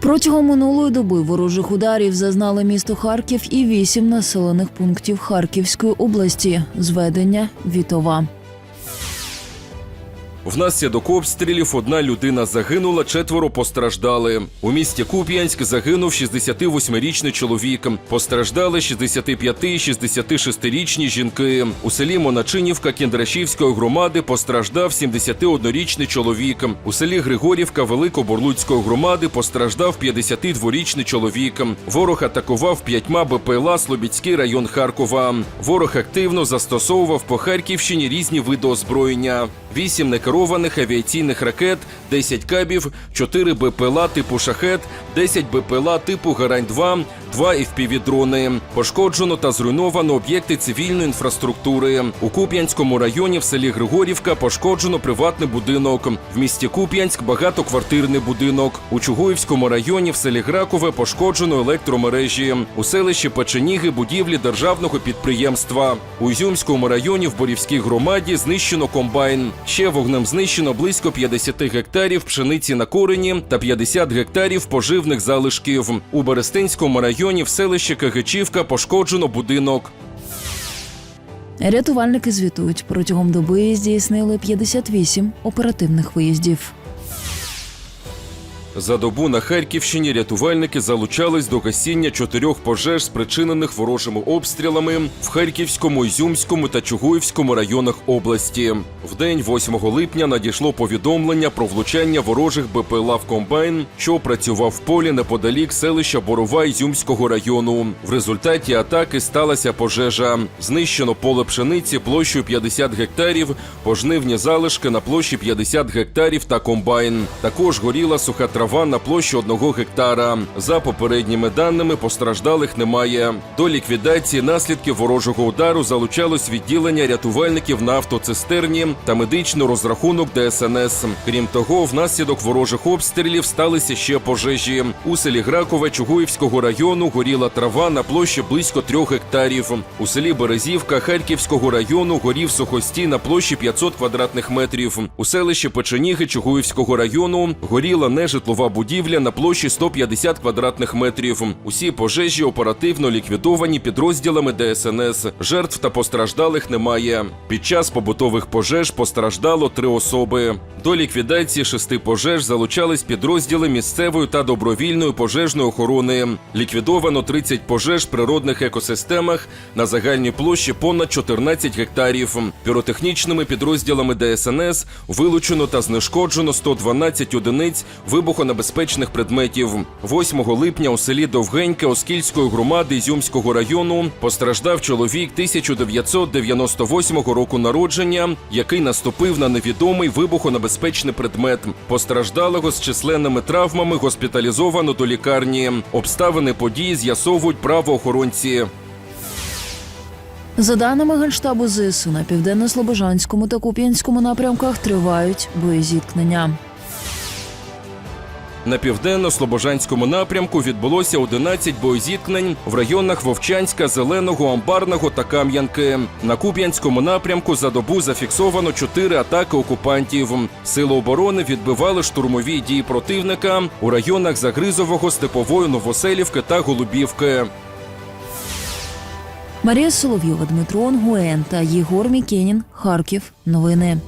Протягом минулої доби ворожих ударів зазнали місто Харків і вісім населених пунктів Харківської області. Зведення Вітова. Внаслідок обстрілів одна людина загинула, четверо постраждали. У місті Куп'янськ загинув 68-річний чоловік. Постраждали 65 і 66-річні жінки. У селі Моначинівка Кіндрашівської громади постраждав 71-річний чоловік. У селі Григорівка Великоборлуцької громади постраждав 52-річний чоловік. Ворог атакував п'ятьма БПЛА Слобідський район Харкова. Ворог активно застосовував по Харківщині різні види озброєння. 8 некерованих авіаційних ракет, 10 кабів, 4 БПЛА типу «Шахет», 10 БПЛА типу «Гарань-2», 2 FPV-дрони. Пошкоджено та зруйновано об'єкти цивільної інфраструктури. У Куп'янському районі в селі Григорівка пошкоджено приватний будинок. В місті Куп'янськ багатоквартирний будинок. У Чугуївському районі в селі Гракове пошкоджено електромережі. У селищі Печеніги будівлі державного підприємства. У Ізюмському районі в Борівській громаді знищено комбайн. Ще вогнем знищено близько 50 гектарів пшениці на корені та 50 гектарів поживних залишків. У Берестинському районі в селищі Кагичівка пошкоджено будинок. Рятувальники звітують, протягом доби здійснили 58 оперативних виїздів. За добу на Харківщині рятувальники залучались до гасіння чотирьох пожеж, спричинених ворожими обстрілами в Харківському, Ізюмському та Чугуївському районах області. В день 8 липня надійшло повідомлення про влучання ворожих БПЛА в комбайн, що працював в полі неподалік селища Борова Ізюмського району. В результаті атаки сталася пожежа. Знищено поле пшениці площею 50 гектарів, пожнивні залишки на площі 50 гектарів та комбайн. Також горіла суха трава на площі 1 гектара. За попередніми даними постраждалих немає. До ліквідації наслідків ворожого удару залучалось відділення рятувальників на автоцистерні та медичний розрахунок ДСНС. Крім того, внаслідок ворожих обстрілів сталися ще пожежі. У селі Гракове Чугуївського району горіла трава на площі близько трьох гектарів. У селі Березівка Харківського району горів сухостій на площі 500 квадратних метрів. У селищі Печеніги Чугуївського району горіла нежитлова будівля на площі 150 квадратних метрів. Усі пожежі оперативно ліквідовані підрозділами ДСНС. Жертв та постраждалих немає. Під час побутових пожеж постраждало три особи. До ліквідації шести пожеж залучались підрозділи місцевої та добровільної пожежної охорони. Ліквідовано 30 пожеж в природних екосистемах на загальній площі понад 14 гектарів. Піротехнічними підрозділами ДСНС вилучено та знешкоджено 112 одиниць вибухонебезпечних предметів. 8 липня у селі Довгеньке Оскільської громади Ізюмського району постраждав чоловік 1998 року народження, який наступив на невідомий вибухонебезпечний предмет. Постраждалого з численними травмами госпіталізовано до лікарні. Обставини події з'ясовують правоохоронці. За даними Генштабу ЗСУ, на південно-слобожанському та Куп'янському напрямках тривають боєзіткнення. На південно-слобожанському напрямку відбулося 11 боєзіткнень в районах Вовчанська, Зеленого, Амбарного та Кам'янки. На Куп'янському напрямку за добу зафіксовано 4 атаки окупантів. Сили оборони відбивали штурмові дії противника у районах Загризового, Степової, Новоселівки та Голубівки. Марія Соловйова, Дмитро Онгуен та Єгор Мікенін. Харків. Новини.